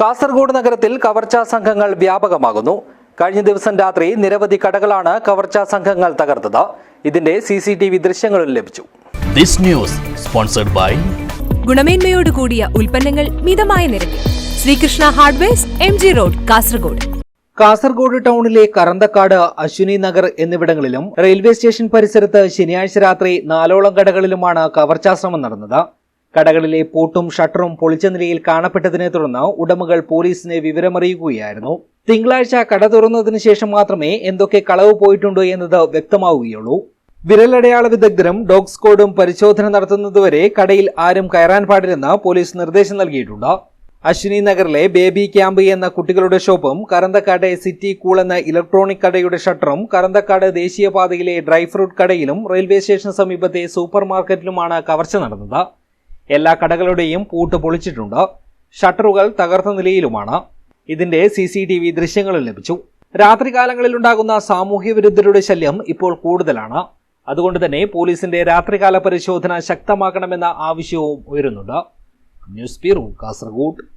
കാസർഗോഡ് നഗരത്തിൽ കവർച്ചാ സംഘങ്ങൾ വ്യാപകമാകുന്നു. കഴിഞ്ഞ ദിവസം രാത്രി നിരവധി കടകളാണ് കവർച്ചാ സംഘങ്ങൾ തകർത്തത്. ഇതിന്റെ സി സി ടി വി ദൃശ്യങ്ങളും ലഭിച്ചു. This news sponsored by ഗുണമേന്മയോട് കൂടിയ ഉൽപ്പന്നങ്ങൾ മിതമായ നിരക്കിൽ. Srikrishna hardware M G road Kasaragod. Kasaragod ടൗണിലെ കറന്തക്കാട് അശ്വിനി നഗർ എന്നിവിടങ്ങളിലും റെയിൽവേ സ്റ്റേഷൻ പരിസരത്ത് ശനിയാഴ്ച രാത്രി നാലോളം കടകളിലുമാണ് കവർച്ചാശ്രമം നടന്നത്. കടകളിലെ പൂട്ടും ഷട്ടറും പൊളിച്ച നിലയിൽ കാണപ്പെട്ടതിനെ തുടർന്ന് ഉടമകൾ പോലീസിനെ വിവരമറിയിക്കുകയായിരുന്നു. തിങ്കളാഴ്ച കട തുറന്നതിന് ശേഷം മാത്രമേ എന്തൊക്കെ കളവ് പോയിട്ടുണ്ടോ എന്നത് വ്യക്തമാവുകയുള്ളൂ. വിരലടയാള വിദഗ്ധരും ഡോഗ് സ്ക്വാഡും പരിശോധന നടത്തുന്നതുവരെ കടയിൽ ആരും കയറാൻ പാടില്ലെന്ന് പോലീസ് നിർദ്ദേശം നൽകിയിട്ടുണ്ട്. അശ്വിനി നഗറിലെ ബേബി ക്യാമ്പ് എന്ന കുട്ടികളുടെ ഷോപ്പും കറന്തക്കാട് സിറ്റി കൂൾ എന്ന ഇലക്ട്രോണിക് കടയുടെ ഷട്ടറും കറന്തക്കാട് ദേശീയപാതയിലെ ഡ്രൈ ഫ്രൂട്ട് കടയിലും റെയിൽവേ സ്റ്റേഷന് സമീപത്തെ സൂപ്പർ മാർക്കറ്റിലുമാണ് കവർച്ച നടന്നത്. എല്ലാ കടകളുടെയും പൂട്ട് പൊളിച്ചിട്ടുണ്ട്. ഷട്ടറുകൾ തകർത്ത നിലയിലുമാണ്. ഇതിന്റെ സി സി ടി വി ദൃശ്യങ്ങളിൽ ലഭിച്ചു. രാത്രികാലങ്ങളിൽ ഉണ്ടാകുന്ന സാമൂഹ്യ വിരുദ്ധരുടെ ശല്യം ഇപ്പോൾ കൂടുതലാണ്. അതുകൊണ്ട് തന്നെ പോലീസിന്റെ രാത്രികാല പരിശോധന ശക്തമാക്കണമെന്ന ആവശ്യവും ഉയരുന്നുണ്ട്. News bureau Kasaragod.